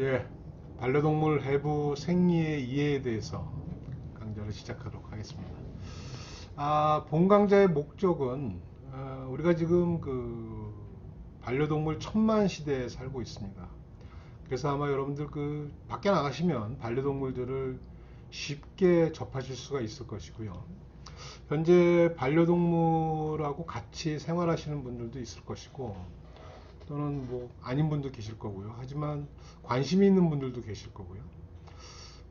예, 반려동물 해부 생리의 이해에 대해서 강좌를 시작하도록 하겠습니다. 아, 본 강좌의 목적은 아, 우리가 지금 그 반려동물 천만 시대에 살고 있습니다. 그래서 아마 여러분들 그 밖에 나가시면 반려동물들을 쉽게 접하실 수가 있을 것이고요. 현재 반려동물하고 같이 생활하시는 분들도 있을 것이고 또는 뭐 아닌 분도 계실 거고요. 하지만 관심이 있는 분들도 계실 거고요.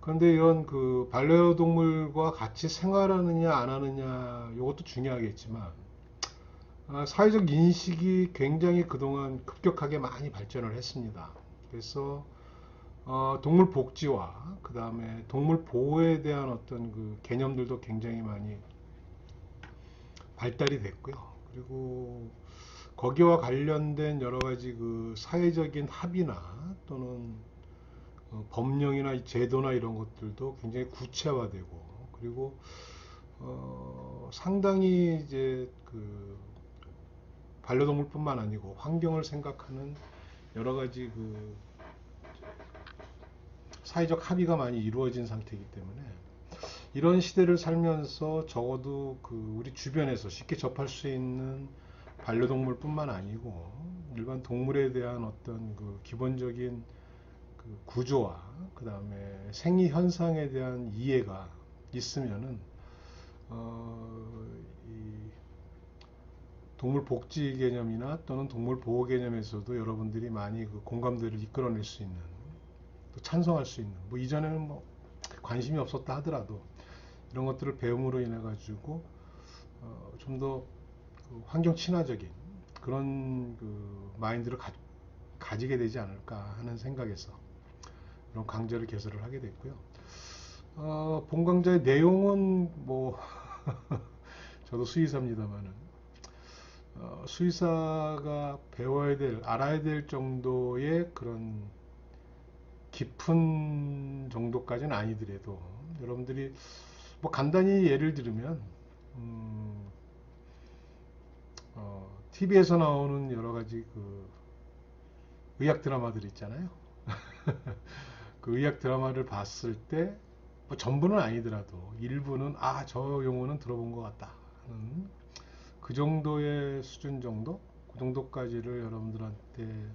그런데 이런 그 반려동물과 같이 생활하느냐 안 하느냐 이것도 중요하겠지만 아, 사회적 인식이 굉장히 그동안 급격하게 많이 발전을 했습니다. 그래서 어, 동물 복지와 그 다음에 동물 보호에 대한 어떤 그 개념들도 굉장히 많이 발달이 됐고요. 그리고 거기와 관련된 여러 가지 그 사회적인 합의나 또는 어, 법령이나 제도나 이런 것들도 굉장히 구체화되고 그리고 어, 상당히 이제 그 반려동물뿐만 아니고 환경을 생각하는 여러 가지 그 사회적 합의가 많이 이루어진 상태이기 때문에 이런 시대를 살면서 적어도 그 우리 주변에서 쉽게 접할 수 있는 반려동물뿐만 아니고 일반 동물에 대한 어떤 그 기본적인 그 구조와 그 다음에 생리 현상에 대한 이해가 있으면은 어, 이 동물 복지 개념이나 또는 동물 보호 개념에서도 여러분들이 많이 그 공감대를 이끌어낼 수 있는 또 찬성할 수 있는 뭐 이전에는 뭐 관심이 없었다 하더라도 이런 것들을 배움으로 인해 가지고 어, 좀더 그 환경 친화적인 그런 그 마인드를 가, 가지게 되지 않을까 하는 생각에서 이런 강좌를 개설을 하게 됐고요. 어, 본 강좌의 내용은 뭐 저도 수의사입니다만은 어, 수의사가 배워야 될 알아야 될 정도의 그런 깊은 정도까지는 아니더라도 여러분들이 뭐 간단히 예를 들면 음, 어, TV에서 나오는 여러 가지 그 의학 드라마들 있잖아요. 그 의학 드라마를 봤을 때, 뭐 전부는 아니더라도 일부는 아, 저 용어는 들어본 것 같다 하는 그 정도의 수준 정도? 그 정도까지를 여러분들한테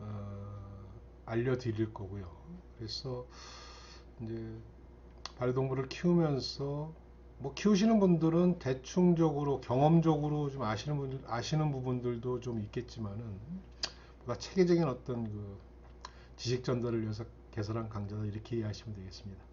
어, 알려드릴 거고요. 그래서 이제 반려동물을 키우면서 뭐 키우시는 분들은 대충적으로 경험적으로 좀 아시는 분들 아시는 부분들도 좀 있겠지만은 보다 체계적인 어떤 그 지식 전달을 위해서 개설한 강좌다 이렇게 이해하시면 되겠습니다.